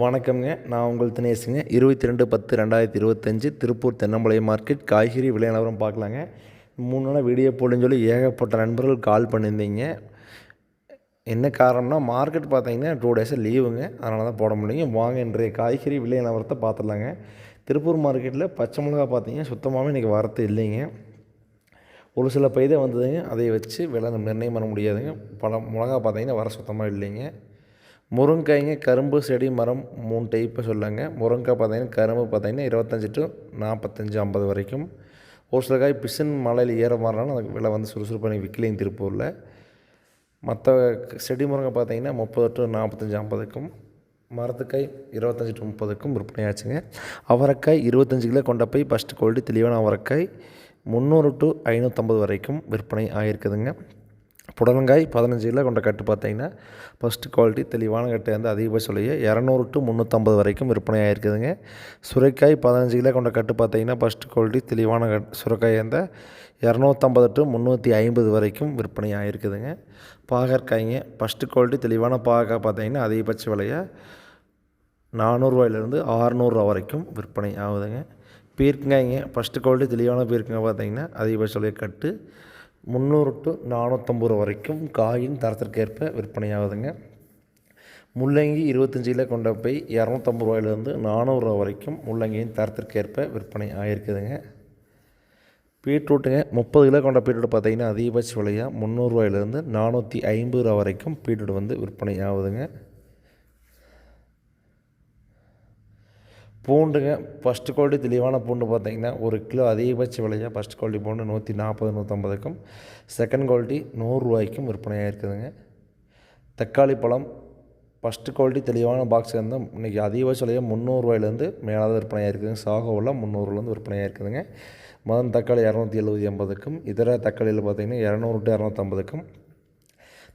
வணக்கம்ங்க. நான் உங்கள் தினேஷுங்க இருபத்தி ரெண்டு பத்து ரெண்டாயிரத்தி இருபத்தஞ்சி திருப்பூர் தென்னம்பாளையம் மார்க்கெட் காய்கறி விலை நிலவரம் பார்க்கலாங்க. மூணு நாளாக வீடியோ போடுன்னு சொல்லி ஏகப்பட்ட நண்பர்கள் கால் பண்ணியிருந்தீங்க. என்ன காரணம்னா மார்க்கெட் பார்த்தீங்கன்னா டூ டேஸாக லீவுங்க. அதனால தான் போட முடியும் வாங்க இன்றைய காய்கறி விலை நிலவரத்தை பார்த்துடலாங்க. திருப்பூர் மார்க்கெட்டில் பச்சை மிளகா பார்த்தீங்கன்னா சுத்தமாகவே இன்றைக்கி வரத்து இல்லைங்க. ஒரு சில பயிர் வந்ததுங்க. அதை வச்சு விலை நிர்ணயம் பண்ண முடியாதுங்க. பல மிளகா பார்த்தீங்கன்னா வர சுத்தமாக இல்லைங்க. முருங்காய்ங்க கரும்பு செடி மரம் மூணு டைப்பை சொல்லாங்க முருங்காய் பார்த்தீங்கன்னா கரும்பு பார்த்தீங்கன்னா இருபத்தஞ்சி டு நாற்பத்தஞ்சு ஐம்பது வரைக்கும். ஒரு சில காய் பிசின் மலையில் ஏற மாறினாலும் அதுக்கு விலை வந்து சுறுசுறுப்பு பண்ணி திருப்பூரில். மற்ற செடி முருங்கை பார்த்தீங்கன்னா முப்பது டு நாற்பத்தஞ்சு ஐம்பதுக்கும் மரத்துக்காய் இருபத்தஞ்சி டு முப்பதுக்கும் விற்பனை ஆச்சுங்க. அவரைக்காய் இருபத்தஞ்சி கிலோ கொண்ட போய் ஃபஸ்ட்டு குவாலிட்டி தெளிவான அவரைக்காய் முந்நூறு டு ஐநூற்றம்பது வரைக்கும் விற்பனை ஆகிருக்குதுங்க புடலங்காய் பதினஞ்சு கிலோ கொண்ட கட்டு பார்த்தீங்கன்னா ஃபஸ்ட்டு குவாலிட்டி தெளிவான கட்டு வந்து அதிகபட்ச விலையை இரநூறு டு முந்நூற்றம்பது வரைக்கும் விற்பனை ஆகிருக்குதுங்க சுரைக்காய் பதினஞ்சு கிலோ கொண்ட கட்டு பார்த்தீங்கன்னா ஃபஸ்ட்டு குவாலிட்டி தெளிவான கட் சுரைக்காய் வந்து இரநூத்தம்பது டு முந்நூற்றி ஐம்பது வரைக்கும் விற்பனை ஆகிருக்குதுங்க பாகற்காய்ங்க ஃபஸ்ட்டு குவாலிட்டி தெளிவான பாகக்காய் பார்த்தீங்கன்னா அதிகபட்ச விலையை நானூறுரூவாயிலேருந்து ஆறுநூறுரூவா வரைக்கும் விற்பனை ஆகுதுங்க. பீர்க்கங்காய்ங்க ஃபஸ்ட்டு குவாலிட்டி தெளிவான பீர்க்கங்காய் பார்த்தீங்கன்னா அதிகபட்ச விலையை கட்டு. முந்நூறு டு நானூற்றம்பது ரூபா வரைக்கும் காயின் தரத்திற்கேற்ப விற்பனை ஆகுதுங்க முள்ளங்கி இருபத்தஞ்சி கிலோ கொண்ட போய் இரநூத்தம்பது ரூபாயிலேருந்து நானூறுரூவா வரைக்கும் முள்ளங்கியின் தரத்திற்கேற்ப விற்பனை ஆகிருக்குதுங்க பீட்ரூட்டுங்க முப்பது கிலோ கொண்ட பீட்ரூட் பார்த்தீங்கன்னா அதிகபட்ச விலையாக முந்நூறுரூவாயிலேருந்து நானூற்றி ஐம்பது ரூபா வரைக்கும் பீட்ரூட் வந்து விற்பனை ஆகுதுங்க. பூண்டுங்க ஃபஸ்ட்டு குவாலிட்டி தெளிவான பூண்டு பார்த்தீங்கன்னா ஒரு கிலோ அதிகபட்ச விலையாக ஃபஸ்ட் குவாலிட்டி பூண்டு நூற்றி நாற்பது நூற்றம்பதுக்கும் செகண்ட் குவாலிட்டி நூறுரூவாய்க்கும் விற்பனையாக இருக்குதுங்க. தக்காளி பழம் ஃபஸ்ட்டு குவாலிட்டி தெளிவான பாக்ஸ் வந்து இன்றைக்கி அதிகபட்ச விலையாக முந்நூறுரூவாயிலேருந்து மேலாவது விற்பனையாக இருக்குதுங்க. சாகோவில் முந்நூறுலேருந்து விற்பனையாக இருக்குதுங்க. மதன் தக்காளி இரநூத்தி எழுபது எண்பதுக்கும் இதர தக்காளியில் பார்த்தீங்கன்னா இரநூறு டு இரநூத்தம்பதுக்கும்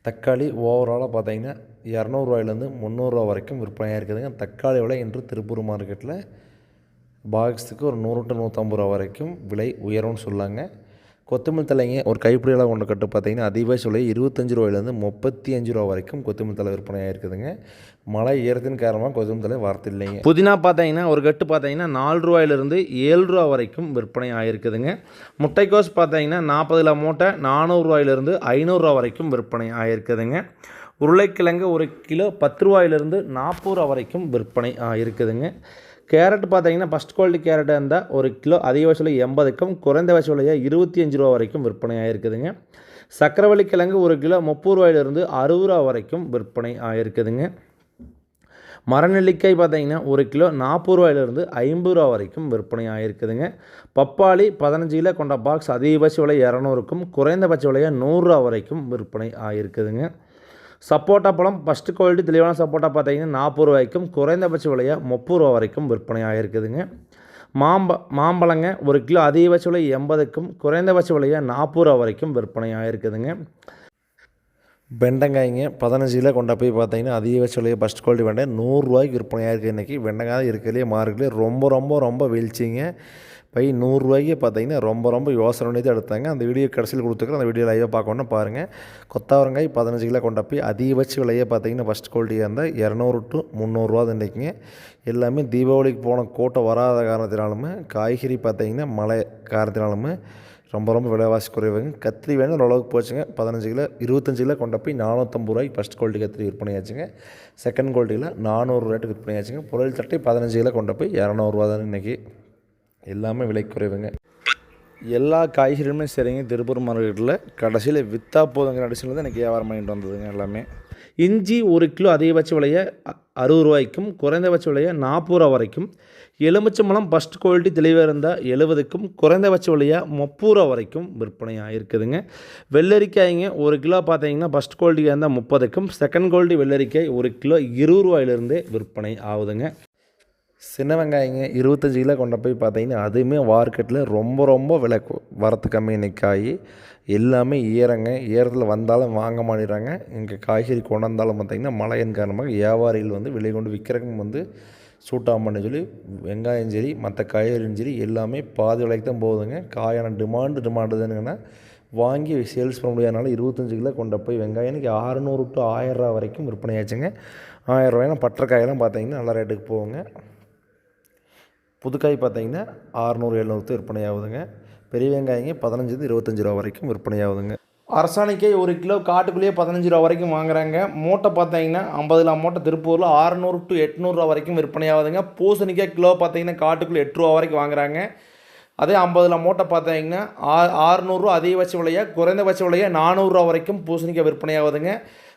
தக்காளி ஓவராலாக பார்த்தீங்கன்னா இரநூறுவாயிலேருந்து முந்நூறுரூவா வரைக்கும் விற்பனையாக இருக்குதுங்க. தக்காளி விலை இன்று திருப்பூர் மார்க்கெட்டில் பாக்ஸுக்கு ஒரு நூறு டு நூற்றம்பது ரூபா வரைக்கும் விலை உயரும்னு சொல்லாங்க. கொத்தமல்லி தலைங்க ஒரு கைப்பிடி அளவு கொண்டு கட்டு பார்த்தீங்கன்னா அதிகபட்ச விலை இருபத்தஞ்சி ரூபாயிலேருந்து முப்பத்தி அஞ்சு ரூபா வரைக்கும் கொத்தமல்லி தலை விற்பனையாக இருக்குதுங்க மழை ஏறத்தின் காரணமாக கொத்தமல்லி தலை வரத்து இல்லைங்க. புதினா பார்த்தீங்கன்னா ஒரு கட்டு பார்த்தீங்கன்னா நாலு ரூபாயிலிருந்து ஏழு ரூபா வரைக்கும் விற்பனை ஆகிருக்குதுங்க முட்டைக்கோஸ் பார்த்தீங்கன்னா நாற்பது கிலோ மூட்டை நானூறுரூவாயிலிருந்து ஐநூறுரூவா வரைக்கும் விற்பனை ஆகிருக்குதுங்க உருளைக்கிழங்கு ஒரு கிலோ பத்து ரூபாயிலிருந்து நாற்பது ரூபா வரைக்கும் விற்பனை ஆகிருக்குதுங்க கேரட் பார்த்தீங்கன்னா ஃபஸ்ட் குவாலிட்டி கேரட்டாக இருந்தால் ஒரு கிலோ அதிகபட்ச விலை எண்பதுக்கும் குறைந்தபட்ச விலையாக இருபத்தி அஞ்சு ரூபா வரைக்கும் விற்பனை ஆகிருக்குதுங்க சக்கரவள்ளி கிழங்கு ஒரு கிலோ முப்பது ரூபாயிலிருந்து அறுபது ரூபா வரைக்கும் விற்பனை ஆகிருக்குதுங்க மரநெல்லிக்காய் பார்த்தீங்கன்னா ஒரு கிலோ நாற்பது ரூபாயிலிருந்து ஐம்பது ரூபா வரைக்கும் விற்பனை ஆகிருக்குதுங்க பப்பாளி பதினஞ்சு கிலோ கொண்ட பாக்ஸ் அதிகபட்ச விலை இரநூறுக்கும் குறைந்தபட்ச விலையாக நூறுரூவா வரைக்கும் விற்பனை ஆகிருக்குதுங்க சப்போட்டா பழம் ஃபஸ்ட்டு குவாலிட்டி தெளிவான சப்போட்டா பார்த்தீங்கன்னா நாற்பது ரூபாய்க்கும் குறைந்தபட்ச விலையாக முப்பது ரூபா வரைக்கும் விற்பனை ஆகிருக்குதுங்க மாம்ப மாம்பழங்க ஒரு கிலோ அதிகபட்ச விலை எண்பதுக்கும் குறைந்தபட்ச விலையாக நாற்பது ரூபா வரைக்கும் விற்பனை ஆகிருக்குதுங்க வெண்டைக்காய்ங்க பதினஞ்சு கிலோ கொண்ட போய் பார்த்தீங்கன்னா அதிகபட்ச விலையை ஃபஸ்ட் குவாலிட்டி வெண்டை நூறுரூவாய்க்கு விற்பனையாக இருக்குது இன்றைக்கி வெண்டைக்காய் இருக்கிறதுலே மார்க்கெட்லேயே ரொம்ப ரொம்ப ரொம்ப வீழ்ச்சிங்க. பை நூறுரூவாய்க்கு பார்த்தீங்கன்னா ரொம்ப ரொம்ப யோசனை பண்ணி தான் எடுத்தாங்க. அந்த வீடியோ கடைசியில் கொடுத்துருக்குறேன் அந்த வீடியோ லைவாக பார்க்கணுன்னு பாருங்கள் கொத்தவரங்காய் பதினஞ்சு கிலோ கொண்ட போய் அதிகபட்ச விலையை பார்த்தீங்கன்னா ஃபஸ்ட் குவாலிட்டியாக இருந்தால் இரநூறு டு முந்நூறுரூவா தான் இன்றைக்கிங்க எல்லாமே தீபாவளிக்கு போன கூட்டம் வராத காரணத்தினாலுமே காய்கறி பார்த்தீங்கன்னா மழை காரணத்தினாலுமே ரொம்ப ரொம்ப விலைவாசி குறைவுங்க. கத்திரி வேணும் ஓரளவுக்கு போச்சுங்க. பதினஞ்சு கிலோ இருபத்தஞ்சு கிலோ கொண்ட போய் நானூற்றம்பது ரூபாய்க்கு ஃபஸ்ட் குவாலிட்டி கத்திரி விற்பனையாச்சுங்க செகண்ட் குவாலிட்டியில் நானூறு ரேட்டுக்கு விற்பனையாச்சுங்க பொருள் தட்டி பதினஞ்சு கிலோ கொண்ட போய் இரநூறுவா தானே இன்றைக்கி எல்லாமே விலை குறைவுங்க. எல்லா காய்கறிகளுமே சரிங்க. திருப்பூர் மார்க்கெட்டில் கடைசியில் விற்றா போதுங்கிற அடிஷனில் தான் எனக்கு வியாபாரம் பண்ணிட்டு வந்ததுங்க எல்லாமே. இஞ்சி ஒரு கிலோ அதிகபட்ச விலையை அறுபது ரூபாய்க்கும் குறைந்தபட்ச விலையை நாற்பது ரூபா வரைக்கும். எலுமிச்சம்பழம் ஃபஸ்ட் குவாலிட்டி தெளிவாக இருந்தால் எழுபதுக்கும் குறைந்தபட்ச விலையாக முப்பது ரூபா வரைக்கும் விற்பனை இருக்குதுங்க வெள்ளரிக்காய்ங்க ஒரு கிலோ பார்த்தீங்கன்னா ஃபஸ்ட் குவாலிட்டியாக இருந்தால் முப்பதுக்கும் செகண்ட் குவாலிட்டி வெள்ளரிக்காய் ஒரு கிலோ இருபது ரூபாயிலிருந்தே விற்பனை ஆகுதுங்க. சின்ன வெங்காயங்க இருபத்தஞ்சி கிலோ கொண்டு போய் பார்த்தீங்கன்னா அதுவுமே மார்க்கெட்டில் ரொம்ப ரொம்ப விலை வரத்து கம்மி காய் எல்லாமே ஈரங்க ஈரத்தில் வந்தாலும் வாங்க மாட்டேறாங்க. இங்கே காய்கறி கொண்டாந்தாலும் பார்த்தீங்கன்னா மழையின் காரணமாக வியாபாரிகள் வந்து விலை கொண்டு விற்கிறக்கும் வந்து சூட்டாக ஆகமாட்டேன்னு சொல்லி வெங்காயம் சரி மற்ற காய்கறியும் சரி எல்லாமே பாதி விலைக்கு தான் போகுதுங்க. காயான டிமாண்டு டிமாண்டு தானுங்கன்னா வாங்கி சேல்ஸ் பண்ண முடியாதனால இருபத்தஞ்சு கிலோ கொண்டு போய் வெங்காயம் இன்றைக்கி அறநூறு டு ஆயிரம் ரூபா வரைக்கும் விற்பனையாச்சுங்க. ஆயிரம் ரூபாய்னா பட்டக்காயெல்லாம் பார்த்தீங்கன்னா நல்ல ரேட்டுக்கு போகுங்க. புதுக்காய் பார்த்தீங்கன்னா அறநூறு எழுநூறு விற்பனை ஆகுதுங்க பெரிய வெங்காயங்க பதினஞ்சுலேருந்து இருபத்தஞ்சி ரூபா வரைக்கும் விற்பனை ஆகுதுங்க அரசாணிக்காய் ஒரு கிலோ காட்டுக்குள்ளேயே பதினஞ்சு ரூபா வரைக்கும் வாங்குறாங்க. மூட்டை பார்த்தீங்கன்னா ஐம்பது கிலோ மூட்டை திருப்பூரில் ஆறுநூறு டு எட்நூறுரூவா வரைக்கும் விற்பனை ஆகுதுங்க பூசணிக்காய் கிலோ பார்த்தீங்கன்னா காட்டுக்குள்ளே எட்டு ரூபா வரைக்கும் வாங்குறாங்க. அதே ஐம்பது கிலோ மூட்டை பார்த்தீங்கன்னா ஆ ஆறுநூறுவா அதிகபட்ச விலையா குறைந்தபட்ச விலையாக நானூறுரூவா வரைக்கும் பூசணிக்காய் விற்பனை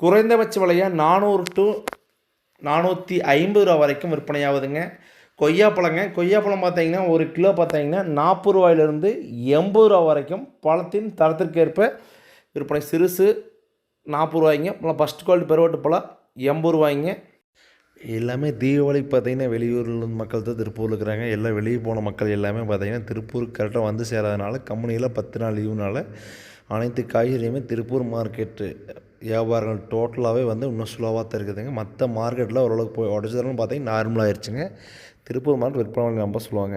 குறைந்தபட்ச விலையாக நானூறு டு நானூற்றி ஐம்பது ரூபா வரைக்கும் விற்பனை ஆகுதுங்க கொய்யாப்பழங்க கொய்யாப்பழம் பார்த்தீங்கன்னா ஒரு கிலோ பார்த்தீங்கன்னா நாற்பது ரூபாயிலிருந்து எண்பது ரூபா வரைக்கும் பழத்தின் தரத்திற்கேற்ப விற்பனை. சிறுசு நாற்பது ரூபாய்ங்க பழம் ஃபஸ்ட் குவாலிட்டி பெருவட்டு பழம் எண்பது ரூபாய்ங்க. எல்லாமே தீபாவளி பார்த்தீங்கன்னா வெளியூரில் மக்கள் தான் திருப்பூரில் இருக்கிறாங்க. எல்லாம் வெளியே போன மக்கள் எல்லாமே பார்த்தீங்கன்னா திருப்பூருக்கு கரெக்டாக வந்து சேராதனால கம்பெனியில் பத்து நாள் லீவுனால அனைத்து காய்கறியுமே திருப்பூர் மார்க்கெட்டு வியாபாரங்கள் டோட்டலாகவே வந்து இன்னும் ஸ்லோவாக தான் இருக்குதுங்க. மற்ற மார்க்கெட்டில் ஓரளவுக்கு போய் உடச்சதுன்னு பார்த்தீங்கன்னா நார்மலாகிடுச்சுங்க திருப்பூர் மார்க்கெட் விற்பனை ரொம்ப சொல்லுவாங்க